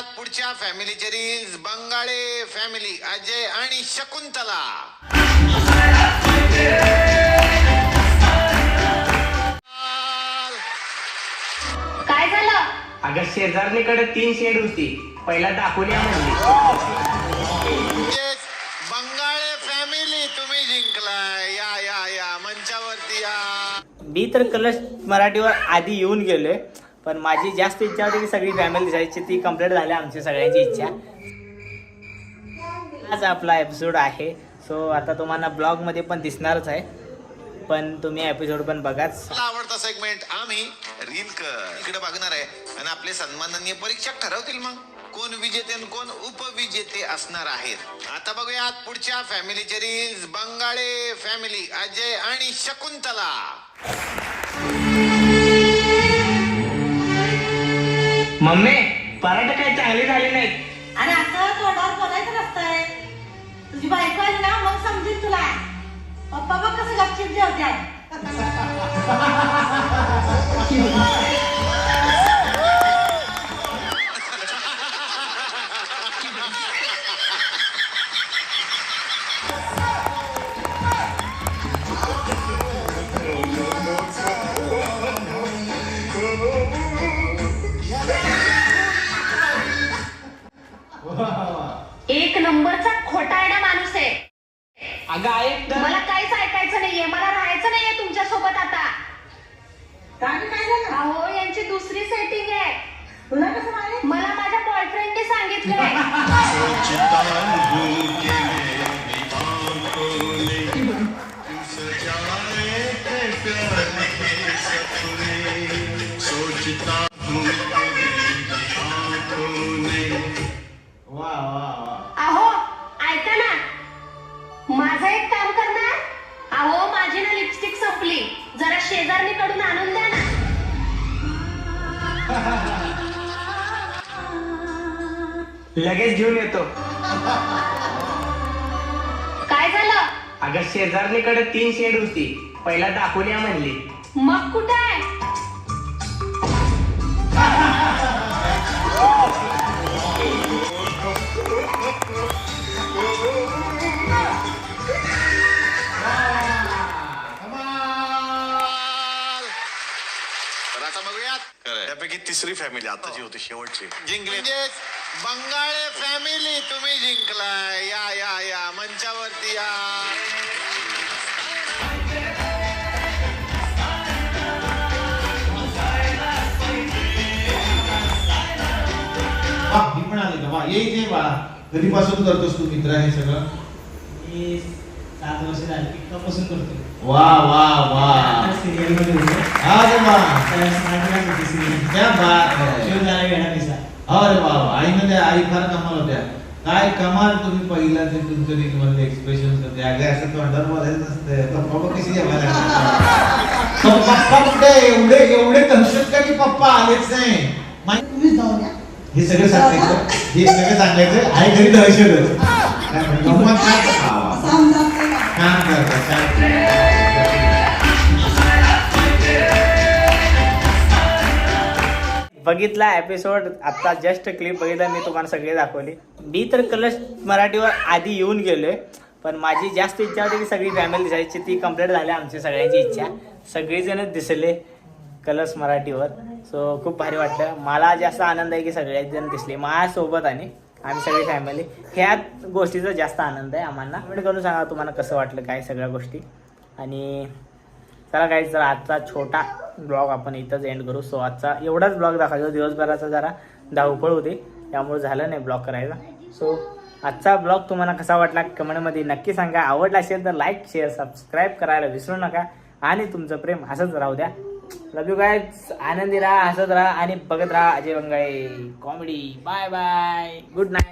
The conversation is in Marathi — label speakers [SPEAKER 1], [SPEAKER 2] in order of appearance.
[SPEAKER 1] पुढच्या फॅमिलीचे रील्स बंगाळे फॅमिली अजय आणि शकुंतला.
[SPEAKER 2] काय झालं?
[SPEAKER 3] अगं शेजारणीकडे तीन शेड होती. पहिला
[SPEAKER 1] म्हणजेच बंगाळे फॅमिली तुम्ही जिंकलाय. या या या. मंचावरती या.
[SPEAKER 4] मी तर कलश मराठीवर आधी येऊन गेलोय. पण माझी जास्त इच्छा होती की सगळी फॅमिली जायची ती कंप्लीट झाली आमची सगळ्यांची इच्छा. आज आपला एपिसोड आहे. सो आता तुम्हाला ब्लॉगमध्ये पण दिसणारच आहे. पण तुम्ही एपिसोड पण बघाच.
[SPEAKER 1] आवडता सेगमेंट आम्ही रील इकडे बघणार आहे. आणि आपले सन्माननीय परीक्षक ठरवतील मग. कोण विजेते आणि कोण उपविजेते असणार आहेत. आता बघूयात पुढच्या फॅमिलीचे रील्स बंगाळे फॅमिली अजय आणि शकुंतला.
[SPEAKER 3] मम्मी पराठे काही चांगले झाले नाहीत.
[SPEAKER 2] आणि आता तोंडावर बोलायचं नसतंय. तुझी बायको आली ना मग समजेल तुला. पप्पा बघ कसं गपचिप जेवत्यात
[SPEAKER 3] अगं ऐक तर.
[SPEAKER 2] मला काहीच ऐकायचं नाहीये. मला राहायचं नाहीये तुमच्यासोबत आता अहो यांची दुसरी सेटिंग आहे. तुला कसं माहिती? मला माझ्या बॉयफ्रेंडने सांगितलंय.
[SPEAKER 3] वा वा वा.
[SPEAKER 2] शेजारणीकडून आणून द्या ना.
[SPEAKER 3] लगेच घेऊन येतो.
[SPEAKER 2] काय झालं?
[SPEAKER 3] अगं शेजारणीकडे तीन शेड होती. पहिला दाखवल्या म्हणली.
[SPEAKER 2] मग कुठे आहे?
[SPEAKER 5] त्यापैकी तिसरी फॅमिली आता जी होती शेवटची.
[SPEAKER 1] जिंकले. म्हणजेच बंगाळे फॅमिली तुम्ही जिंकलाय. या या या. मंचावरती या.
[SPEAKER 6] वा मी आले का वा ये ये बाळा कधीपासून करतोस तू मित्र हे सगळं?
[SPEAKER 4] मी सात वर्ष झाली. इतकापासून करतो
[SPEAKER 6] वा वा वा.
[SPEAKER 4] सिरियलमध्ये होतो.
[SPEAKER 6] अरे वा.
[SPEAKER 4] सिरियल
[SPEAKER 6] क्या बात है.
[SPEAKER 4] झाला वेळा पिसा
[SPEAKER 6] अरे वा वा. आई मध्ये आई फार कमाल होत्या. काय कमाल तुम्ही पहिला ते तुमचं रील मध्ये एक्सप्रेशन होते अगं असं तोंडावर बोलायचं नसतं. पप्पा कशी जेवायला पप्पा कुठे एवढे एवढे दहशत का की पप्पा आलेच नाही? माहिती हे सगळं सांगायचं. हे सगळं सांगायचं. आई घरी दहशत काय म्हणतो?
[SPEAKER 4] बघितला एपिसोड आता जस्ट क्लिप बघितला मी तुम्हाला सगळे दाखवली. मी तर कलश मराठीवर आधी येऊन गेलोय पण माझी जास्त इच्छा होती की सगळी फॅमिली दिसायची. ती कंप्लीट झाली आमची सगळ्यांची इच्छा. सगळेजणच दिसले कलश मराठीवर. सो खूप भारी वाटलं. मला जास्त आनंद आहे की सगळेच जण दिसले. माझ्यासोबत आणि आम्ही सगळी फॅमिली ह्या गोष्टीचा जास्त आनंद आहे आम्हाला. कमेंट करून सांगा तुम्हाला कसं वाटलं काय सगळ्या गोष्टी. आणि चला काही जरा आजचा छोटा ब्लॉग आपण इथंच एंड करू. सो आजचा एवढाच ब्लॉग दाखवायचा दिवसभराचा जरा धावपळ होती त्यामुळे झालं नाही ब्लॉग करायचा सो आजचा ब्लॉग तुम्हाला कसा वाटला कमेंटमध्ये नक्की सांगा. आवडला असेल तर लाईक शेअर सबस्क्राईब करायला विसरू नका. आणि तुमचं प्रेम असंच राहू द्या. लव यू काय आनंदी राहा हसत राहा आणि बघत राहा Ajay Bangale comedy bye bye good night